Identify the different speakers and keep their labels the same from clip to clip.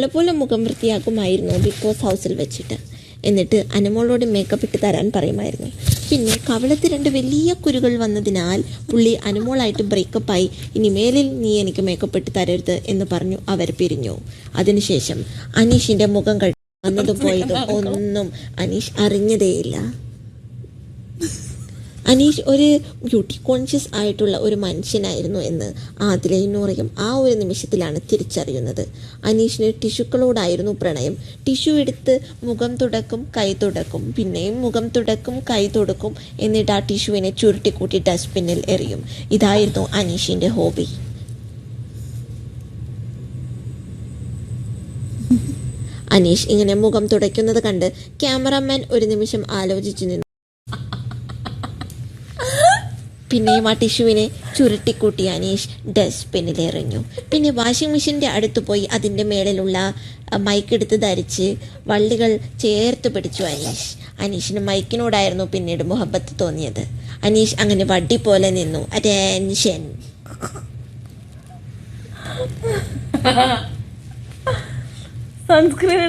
Speaker 1: പലപോലെ മുഖം വൃത്തിയാക്കുമായിരുന്നു big boss ഹൗസിൽ വെച്ചിട്ട്. എന്നിട്ട് അനുമോളോട് മേക്കപ്പ് ഇട്ട് തരാൻ പറയുമായിരുന്നു. പിന്നെ കവളത്ത് രണ്ട് വലിയ കുരുകൾ വന്നതിനാൽ പുള്ളി അനുമോളായിട്ട് ബ്രേക്കപ്പായി ഇനി മേലിൽ നീ എനിക്ക് മേക്കപ്പ് ഇട്ട് തരരുത് എന്ന് പറഞ്ഞു അവർ പിരിഞ്ഞു. അതിനുശേഷം അനീഷിന്റെ മുഖം കഴി വന്നതും പോയതും ഒന്നും അനീഷ് അറിഞ്ഞതേയില്ല. അനീഷ് ഒരു ബ്യൂട്ടി കോൺഷ്യസ് ആയിട്ടുള്ള ഒരു മനുഷ്യനായിരുന്നു എന്ന് ആദിലയും ആ ഒരു നിമിഷത്തിലാണ് തിരിച്ചറിയുന്നത്. അനീഷിന് ടിഷ്യൂക്കളോടായിരുന്നു പ്രണയം. ടിഷ്യൂ എടുത്ത് മുഖം തുടക്കും കൈ തുടക്കും പിന്നെയും മുഖം തുടക്കും കൈ തുടക്കും എന്നിട്ട് ആ ടിഷ്യൂവിനെ ചുരുട്ടിക്കൂട്ടി ഡസ്റ്റ്ബിന്നിൽ എറിയും. ഇതായിരുന്നു അനീഷിന്റെ ഹോബി. അനീഷ് ഇങ്ങനെ മുഖം തുടയ്ക്കുന്നത് കണ്ട് ക്യാമറാമാൻ ഒരു നിമിഷം ആലോചിച്ചു നിന്നു. പിന്നെയും ആ ടിഷ്യൂവിനെ ചുരുട്ടിക്കൂട്ടി അനീഷ് ഡസ്റ്റ്ബിന്നിൽ എറിഞ്ഞു. പിന്നെ വാഷിംഗ് മെഷീന്റെ അടുത്ത് പോയി അതിന്റെ മേളിലുള്ള അ, മൈക്ക് എടുത്ത് ധരിച്ച് വള്ളികൾ ചേർത്ത് പിടിച്ചു അനീഷ്. അനീഷിന് മൈക്കിനോടായിരുന്നു പിന്നീട് മുഹബത്ത് തോന്നിയത്. അനീഷ് അങ്ങനെ വടി പോലെ നിന്നു. അറ്റൻഷൻ.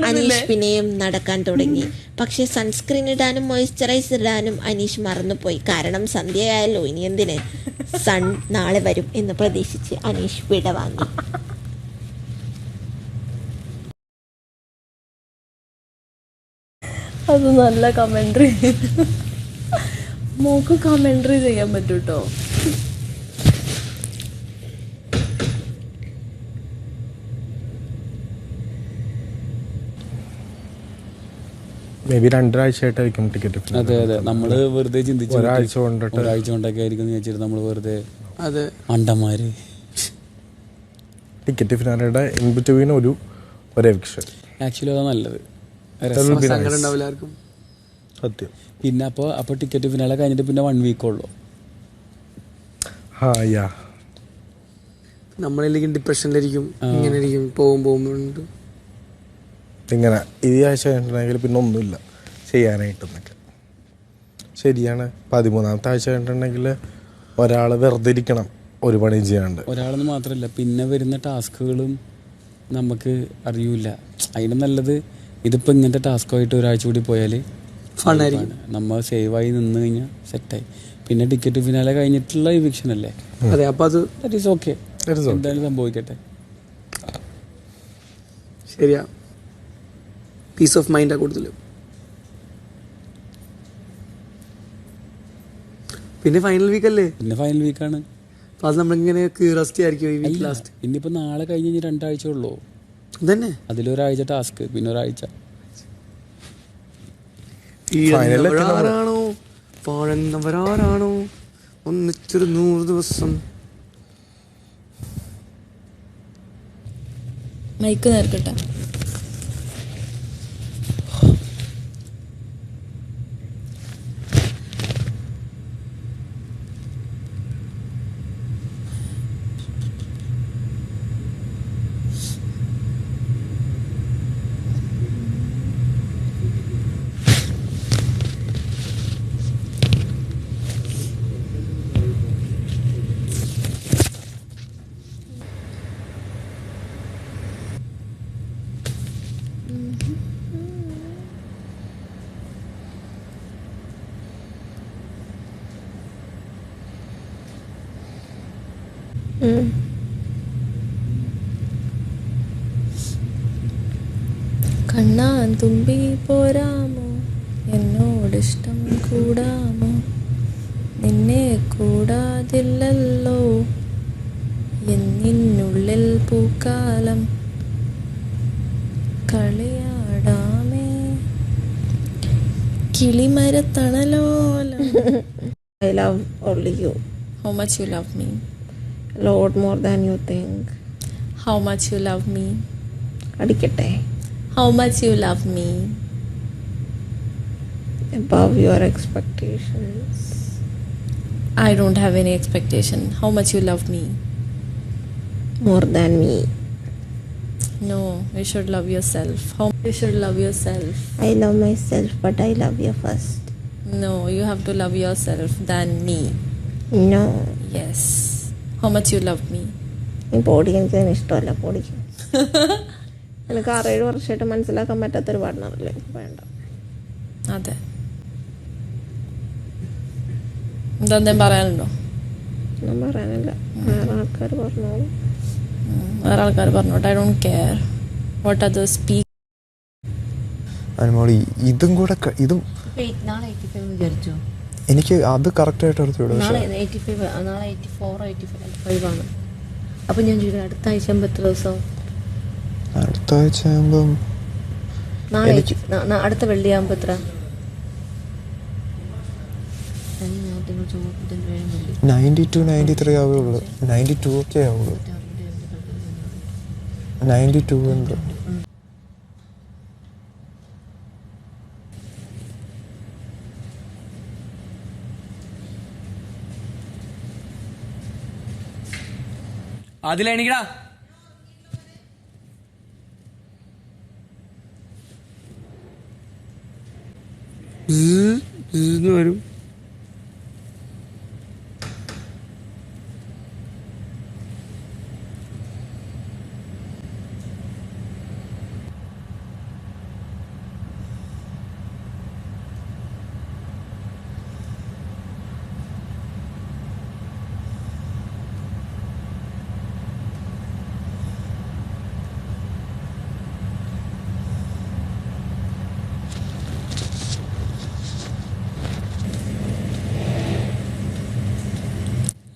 Speaker 1: അനീഷ് പിന്നെയും നടക്കാൻ തുടങ്ങി. പക്ഷെ സൺസ്ക്രീൻ ഇടാനും മോയ്സ്ചറൈസർ ഇടാനും അനീഷ് മറന്നുപോയി. കാരണം സന്ധ്യയായല്ലോ ഇനി എന്തിന്? സൺ നാളെ വരും എന്ന് പ്രതീക്ഷിച്ച് അനീഷ് വിട വാങ്ങി.
Speaker 2: അത് നല്ല കമൻട്രി മോക്ക് കമൻട്രി ചെയ്യാൻ പറ്റും
Speaker 3: മേ ബി രണ്ടാഴ്ചയായിട്ടായിരിക്കും ടിക്കറ്റ്
Speaker 4: അതെ അതെ. നമ്മൾ വെറുതെ ചിന്തിച്ചു
Speaker 3: ഒരാഴ്ച കൊണ്ടിട്ട്
Speaker 4: ഒരാഴ്ച കൊണ്ടൊക്കെ ആയിരിക്കും എന്ന് വിചാരിച്ചിട്ട് നമ്മൾ വെറുതെ
Speaker 5: അതെ.
Speaker 4: മണ്ടന്മാര്.
Speaker 3: ടിക്കറ്റ് ഫിനാലയുടെ ഇൻ ബിറ്റ്വീൻ ഒരു ഒരു എവിക്ഷൻ
Speaker 4: ആക്ച്വലി അതാ നല്ലത്.
Speaker 5: സങ്കടം ഉണ്ടാവില്ല ആർക്കും.
Speaker 3: സത്യം.
Speaker 4: പിന്നെ അപ്പോൾ അപ്പോൾ ടിക്കറ്റ് ഫിനാലെ കഴിഞ്ഞിട്ട് പിന്നെ വൺ വീക്ക് ഉള്ളു.
Speaker 3: ഹാ യാ.
Speaker 5: ഡിപ്രഷനിലിരിക്കും ഇങ്ങനെ ഇരിക്കും പോകും പോകുമ്പോണ്ട്
Speaker 3: ഇങ്ങനെ ഈ ആഴ്ച കഴിഞ്ഞിട്ടുണ്ടെങ്കിൽ പിന്നെ ഒന്നുമില്ല. ചെയ്യാനായിട്ടെന്നൊക്കെ. ശരിയാണ്. പതിമൂന്നാമത്തെ ആഴ്ച കണ്ടിട്ടുണ്ടെങ്കിൽ ഒരാൾ വെറുതെ ഇരിക്കണം ഒരു പണിയും ചെയ്യാണ്ട്.
Speaker 4: ഒരാളെന്ന് മാത്രമല്ല പിന്നെ വരുന്ന ടാസ്കുകളും നമുക്ക് അറിയൂല അതിന് നല്ലത് ഇതിപ്പോൾ ഇങ്ങനത്തെ ടാസ്കുമായിട്ട് ഒരാഴ്ച കൂടി പോയാൽ
Speaker 5: ഫണ്ണായിരിക്കും.
Speaker 4: നമ്മൾ സേവായി നിന്ന് കഴിഞ്ഞാൽ സെറ്റായി. പിന്നെ ടിക്കറ്റ് ഫിനാലെ കഴിഞ്ഞിട്ടുള്ള ഇവിക്ഷൻ അല്ലേ?
Speaker 5: അതെ അപ്പൊ അത്
Speaker 4: that is okay
Speaker 3: That is okay.
Speaker 4: എന്തായാലും സംഭവിക്കട്ടെ.
Speaker 5: ശരിയാ. പീസ് ഓഫ് മൈൻഡാ കൂടുതലും. പിന്നെ ഫൈനൽ വീക്ക് അല്ലേ?
Speaker 4: പിന്നെ ഫൈനൽ വീക്കാണ്
Speaker 5: അപ്പൊ അത് നമ്മളിങ്ങനെ ക്യൂറിയോസിറ്റി ആയിരിക്കും ഈ വീക്ക് ലാസ്റ്റ്
Speaker 4: ഇനിയിപ്പോൾ നാളെ കഴിഞ്ഞ് ഇനി രണ്ടാഴ്ച ഉള്ളൂ
Speaker 5: അതന്നെ.
Speaker 4: അതിലൊരാഴ്ച ടാസ്ക് പിന്നെ ഒരാഴ്ച.
Speaker 5: ഒന്നിച്ചൊരു നൂറ് ദിവസം.
Speaker 2: മൈക്ക് നേർക്കട്ടെ. കണ്ണാൻ തുമ്പി പോരാമോ? എന്നോടിഷ്ടം കൂടാമോ? നിന്നെ കൂടാതില്ലല്ലോ. എന്നിന്നുള്ളിൽ പൂക്കാലം കളിയാടാമേ. കിളിമരത്തണലോല.
Speaker 1: I love only you
Speaker 2: how much you love me
Speaker 1: lot more than you think.
Speaker 2: How much you love me.
Speaker 1: Adikete.
Speaker 2: How much you love me.
Speaker 1: Above your expectations.
Speaker 2: I don't have any expectation. How much you love me.
Speaker 1: More than me.
Speaker 2: No, you should love yourself. How you should love yourself.
Speaker 1: I love myself, but I love you first.
Speaker 2: No, you have to love yourself than me.
Speaker 1: No.
Speaker 2: Yes. How much you love me?
Speaker 1: ഈ പൊടി എനിക്ക് ഇഷ്ടമല്ല പൊടി. എനിക്ക് ആറേഴ് വർഷമായിട്ട് മനസ്സിലാക്കാൻ പറ്റാത്തൊരു പാർട്ട്ണറല്ലേ വേണ്ട.
Speaker 2: അതെ. എന്തെന്തേലും പറയാനുണ്ടോ?
Speaker 1: ഒന്നും പറയാനില്ല. വേറെ ആൾക്കാർ പറഞ്ഞോളൂ.
Speaker 2: വേറെ ആൾക്കാർ പറഞ്ഞോട്ടെ. I don't care what other speak
Speaker 6: അനുമോളി ഇതും കൂടെ ഇതും
Speaker 7: വിചാരിച്ചോ?
Speaker 6: എനിക്ക് അത് കറക്റ്റ് ആയിട്ട്
Speaker 7: നാളെ എയ്റ്റി ഫൈവ് നാളെ എയ്റ്റി ഫോർ എയ്റ്റി ഫൈവ് ആണ്. അപ്പം ഞാൻ ചോദിക്കുന്നത് അടുത്ത ആഴ്ച ആകുമ്പോൾ എത്ര ദിവസം?
Speaker 6: അടുത്ത ആഴ്ച ആകുമ്പം
Speaker 7: നാളെ
Speaker 6: എനിക്ക്-
Speaker 7: 80 ന- ന- അടുത്ത വെള്ളി എത്ര? വെള്ളി.
Speaker 6: നയന്റി ടു നയന്റി ത്രീ ആവുള്ളൂ. നയന്റി ടു ഒക്കെ ആവുള്ളൂ. നയന്റി ടു ഉണ്ട്.
Speaker 5: അതിലെണിക്കടാ വരും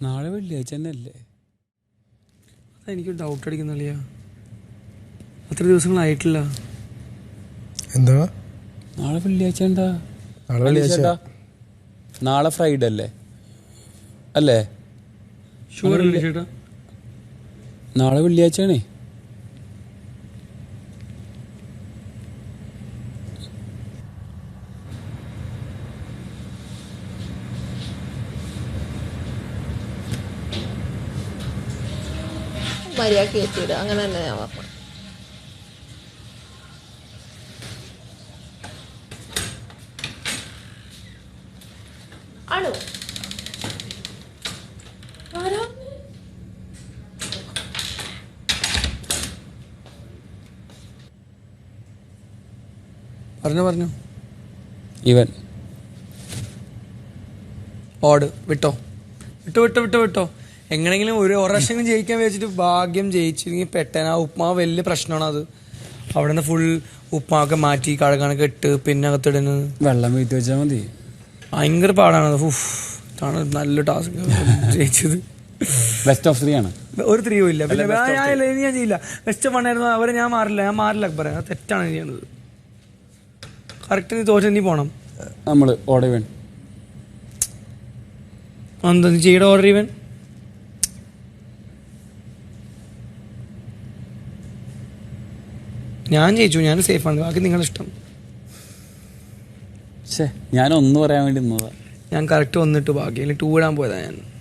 Speaker 4: നാളെ വെള്ളിയാഴ്ച തന്നെ അല്ലേ
Speaker 5: ഡൗട്ട് അടിക്കുന്നില്ല അത്ര ദിവസങ്ങളായിട്ടില്ല.
Speaker 3: എന്താ?
Speaker 4: നാളെ വെള്ളിയാഴ്ച എന്താ?
Speaker 3: നാളെ വെള്ളിയാഴ്ച.
Speaker 4: നാളെ ഫ്രൈഡേ അല്ലേ? അല്ലേ?
Speaker 5: ഷുവർ
Speaker 4: നാളെ വെള്ളിയാഴ്ചയാണേ.
Speaker 1: മര്യാദ കയറ്റിയിടുക അങ്ങനെ തന്നെ ഞാൻ പറഞ്ഞു ആണോ?
Speaker 5: പറഞ്ഞു പറഞ്ഞു.
Speaker 4: ഇവൻ.
Speaker 5: ഓട് വിട്ടോ. വിട്ടു വിട്ടു വിട്ടു വിട്ടോ. എങ്ങനെയെങ്കിലും ഒരു ഒരു പ്രാവശ്യം ജയിക്കാൻ വെച്ചിട്ട് ഭാഗ്യം ജയിച്ചില്ലെങ്കിൽ പെട്ടെന്ന് ആ ഉപ്മാവ് വലിയ പ്രശ്നമാണ് അത്. അവിടെ നിന്ന് ഫുൾ ഉപ്മാവൊക്കെ മാറ്റി കഴുകണൊക്കെ ഇട്ട് പിന്നെ അകത്തിടുന്നത്.
Speaker 4: വെള്ളം വീട്ടി വെച്ചാൽ മതി.
Speaker 5: ഭയങ്കര പാടാണ് ഉഫ് ആണ് നല്ല ടാസ്ക് ജയിച്ചത്.
Speaker 4: ബെസ്റ്റ് ഓഫ് ത്രീ ആണ്.
Speaker 5: ഒരു ത്രീയോ ഇല്ല. പിന്നെ ഞാൻ ചെയ്യില്ല. ബെസ്റ്റ് പണായിരുന്നു അവരെ ഞാൻ മാറില്ല. ഞാൻ മാറില്ല അക്ബറെ അത് തെറ്റാണ് ചെയ്യുന്നത് കറക്റ്റ് നീ തോറ്റ നീ പോണം.
Speaker 4: നമ്മൾ ഓടവൻ
Speaker 5: എന്താ നീ ചെയ്യുടെ ഓർഡർ ഇവൻ? ഞാൻ ജയിച്ചു ഞാൻ സേഫാണ് ബാക്കി
Speaker 4: ഛേ ഞാൻ ഒന്ന് പറയാൻ വേണ്ടി നിന്നതാ.
Speaker 5: ഞാൻ കറക്റ്റ് വന്നിട്ട് ബാക്കി അല്ലെങ്കിൽ ടൂ ഇടാൻ പോയതാണ് ഞാൻ.